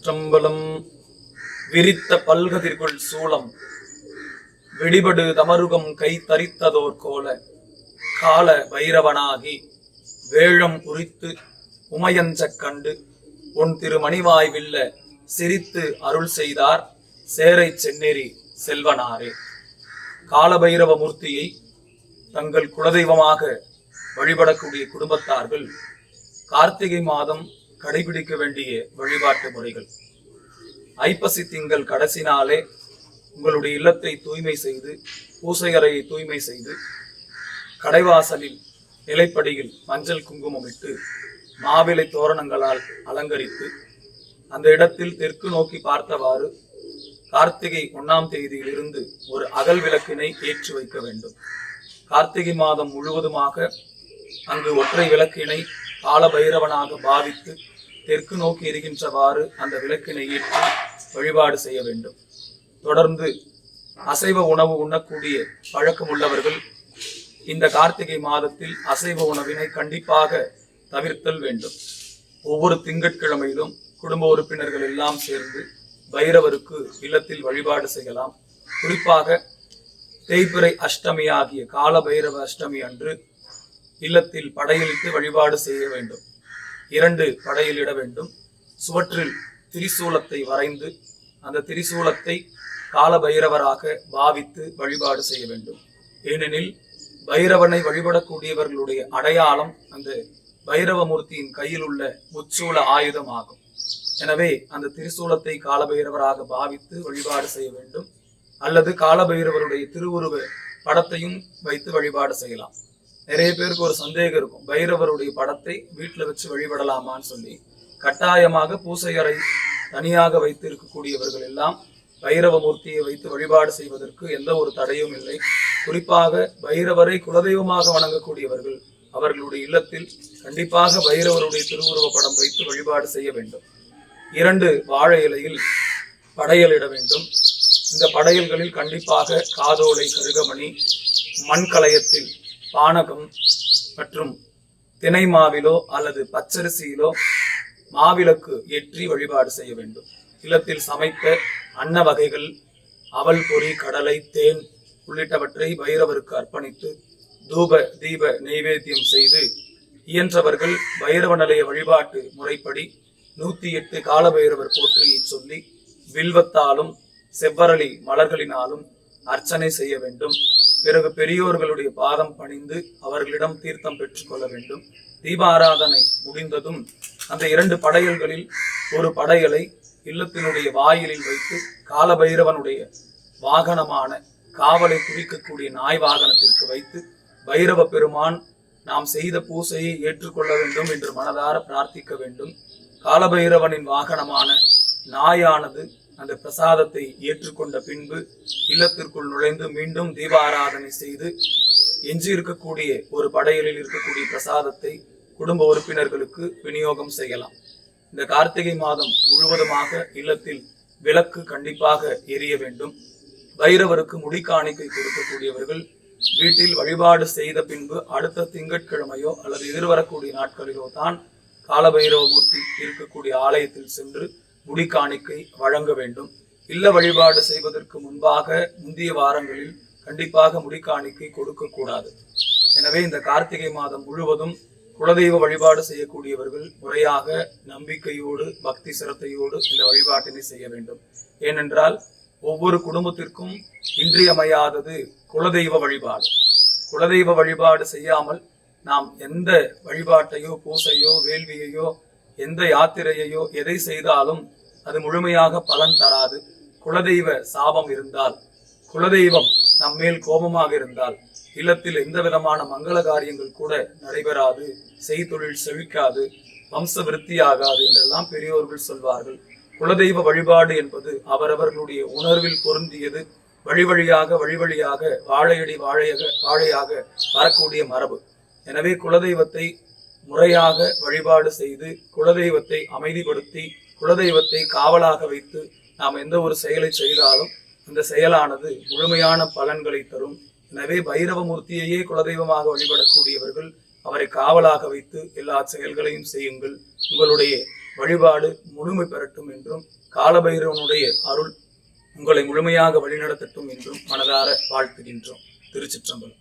திருச்சிற்றம்பலம் விரித்த பல்கதிர்குள் சூளம். வெடிபடு தமருகம் கை தரித்ததோர் கோல. கால பைரவனாகி வேழம் உரித்து உமையஞ்சக் கண்டு உன் திருமணிவாய்வில்ல சிரித்து அருள் செய்தார் சேரை சென்னேரி செல்வனாரே. காலபைரவ மூர்த்தியை தங்கள் குலதெய்வமாக வழிபடக்கூடிய குடும்பத்தார்கள் கார்த்திகை மாதம் கடைபிடிக்க வேண்டிய வழிபாட்டு முறைகள். ஐப்பசி திங்கள் கடைசி நாளே உங்களுடைய இல்லத்தை தூய்மை செய்து பூசையறையை தூய்மை செய்து கடைவாசலில் நிலைப்படியில் மஞ்சள் குங்குமம் இட்டு மாவிலை தோரணங்களால் அலங்கரித்து அந்த இடத்தில் தெற்கு நோக்கி பார்த்தவாறு கார்த்திகை ஒண்ணாம் தேதியிலிருந்து ஒரு அகல் விளக்கினை ஏற்றி வைக்க வேண்டும். கார்த்திகை மாதம் முழுவதுமாக அங்கு ஒற்றை விளக்கினை காலபைரவனாக பாவித்து தெற்கு நோக்கி எரிகின்றவாறு அந்த விளக்கினை ஏற்றி வழிபாடு செய்ய வேண்டும். தொடர்ந்து அசைவ உணவு உண்ணக்கூடிய பழக்கம் உள்ளவர்கள் இந்த கார்த்திகை மாதத்தில் அசைவ உணவினை கண்டிப்பாக தவிர்த்தல் வேண்டும். ஒவ்வொரு திங்கட்கிழமையிலும் குடும்ப உறுப்பினர்கள் எல்லாம் சேர்ந்து பைரவருக்கு இல்லத்தில் வழிபாடு செய்யலாம். குறிப்பாக தேய்பிறை அஷ்டமி ஆகிய கால பைரவ அஷ்டமி அன்று இல்லத்தில் படையலிட்டு வழிபாடு செய்ய வேண்டும். இரண்டு படையலிட வேண்டும். சுவற்றில் திரிசூலத்தை வரைந்து அந்த திரிசூலத்தை கால பைரவராக பாவித்து வழிபாடு செய்ய வேண்டும். ஏனெனில் பைரவனை வழிபடக்கூடியவர்களுடைய அடையாளம் அந்த பைரவமூர்த்தியின் கையில் உள்ள முச்சூல ஆயுதம் ஆகும் எனவே அந்த திரிசூலத்தை காலபைரவராக பாவித்து வழிபாடு செய்ய வேண்டும். அல்லது காலபைரவருடைய திருவுருவ படத்தையும் வைத்து வழிபாடு செய்யலாம். நிறைய பேருக்கு ஒரு சந்தேகம் இருக்கும். பைரவருடைய படத்தை வீட்டில் வச்சு வழிபடலாமான்னு சொல்லி. கட்டாயமாக பூசை அறை தனியாக வைத்து இருக்கக்கூடியவர்கள் எல்லாம் பைரவ மூர்த்தியை வைத்து வழிபாடு செய்வதற்கு எந்த ஒரு தடையும் இல்லை. குறிப்பாக பைரவரை குலதெய்வமாக வணங்கக்கூடியவர்கள் அவர்களுடைய இல்லத்தில் கண்டிப்பாக பைரவருடைய திருவுருவ படம் வைத்து வழிபாடு செய்ய வேண்டும். இரண்டு வாழை இலையில் படையலிட வேண்டும். இந்த படையல்களில் கண்டிப்பாக காதோலை கருகமணி மண்கலயத்தில் பானகம் மற்றும் தினை மாவிலோ அல்லது பச்சரிசியிலோ மாவிளக்கு ஏற்றி வழிபாடு செய்ய வேண்டும். இல்லத்தில் சமைத்த அன்ன வகைகள் அவல் பொறி கடலை தேன் உள்ளிட்டவற்றை பைரவருக்கு அர்ப்பணித்து தூப தீப நெய்வேத்தியம் செய்து இயன்றவர்கள் பைரவ நிலைய வழிபாட்டு முறைப்படி நூத்தி எட்டு காலபைரவர் போற்றியை சொல்லி வில்வத்தாலும் செவ்வரளி மலர்களினாலும் அர்ச்சனை செய்ய வேண்டும். பிறகு பெரியோர்களுடைய பாதம் பணிந்து அவர்களிடம் தீர்த்தம் பெற்றுக்கொள்ள வேண்டும். தீபாராதனை முடிந்ததும் அந்த இரண்டு படையல்களில் ஒரு படையலை இல்லத்தினுடைய வாயிலில் வைத்து காலபைரவனுடைய வாகனமான காவலை குறிக்கக்கூடிய நாய் வாகனத்திற்கு வைத்து பைரவ பெருமான் நாம் செய்த பூசையை ஏற்றுக்கொள்ள வேண்டும் என்று மனதார பிரார்த்திக்க வேண்டும். காலபைரவனின் வாகனமான நாயானது அந்த பிரசாதத்தை ஏற்றுக்கொண்ட பின்பு இல்லத்திற்குள் நுழைந்து மீண்டும் தீபாராதனை செய்து எஞ்சி இருக்கக்கூடிய ஒரு படையலில் இருக்கக்கூடிய பிரசாதத்தை குடும்ப உறுப்பினர்களுக்கு விநியோகம் செய்யலாம். இந்த கார்த்திகை மாதம் முழுவதுமாக இல்லத்தில் விளக்கு கண்டிப்பாக எரிய வேண்டும். பைரவருக்கு முடிக்காணிக்கை கொடுக்கக்கூடியவர்கள் வீட்டில் வழிபாடு செய்த பின்பு அடுத்த திங்கட்கிழமையோ அல்லது எதிர்வரக்கூடிய நாட்களிலோ தான் காலபைரவமூர்த்தி இருக்கக்கூடிய ஆலயத்தில் சென்று முடிக்காணிக்கை வழங்க வேண்டும். இல்ல வழிபாடு செய்வதற்கு முன்பாக முந்தைய வாரங்களில் கண்டிப்பாக முடிக்காணிக்கை காணிக்கை கொடுக்கக்கூடாது. எனவே இந்த கார்த்திகை மாதம் முழுவதும் குலதெய்வ வழிபாடு செய்யக்கூடியவர்கள் முறையாக நம்பிக்கையோடு பக்தி சிரத்தையோடு இந்த வழிபாட்டினை செய்ய வேண்டும். ஏனென்றால் ஒவ்வொரு குடும்பத்திற்கும் இன்றியமையாதது குலதெய்வ வழிபாடு. குலதெய்வ வழிபாடு செய்யாமல் நாம் எந்த வழிபாட்டையோ பூசையோ வேள்வியையோ எந்த யாத்திரையையோ எதை செய்தாலும் அது முழுமையாக பலன் தராது. குலதெய்வ சாபம் இருந்தால் குலதெய்வம் நம்மேல் கோபமாக இருந்தால் இல்லத்தில் எந்த விதமான மங்கள காரியங்கள் கூட நடைபெறாது செய்தொழில் செழிக்காது வம்ச விருத்தியாகாது என்றெல்லாம் பெரியோர்கள் சொல்வார்கள். குலதெய்வ வழிபாடு என்பது அவரவர்களுடைய உணர்வில் பொருந்தியது. வழி வழியாக வழி வழியாக வாழையடி வாழையாக வாழையாக வரக்கூடிய மரபு. எனவே குலதெய்வத்தை முறையாக வழிபாடு செய்து குலதெய்வத்தை அமைதிப்படுத்தி குலதெய்வத்தை காவலாக வைத்து நாம் எந்த ஒரு செயலை செய்தாலும் அந்த செயலானது முழுமையான பலன்களை தரும். எனவே பைரவமூர்த்தியையே குலதெய்வமாக வழிபடக்கூடியவர்கள் அவரை காவலாக வைத்து எல்லா செயல்களையும் செய்யுங்கள். உங்களுடைய வழிபாடு முழுமை பெறட்டும் என்றும் காலபைரவனுடைய அருள் உங்களை முழுமையாக வழிநடத்தட்டும் என்றும் மனதார வாழ்த்துகின்றோம். திருச்சிற்றம்பலம்.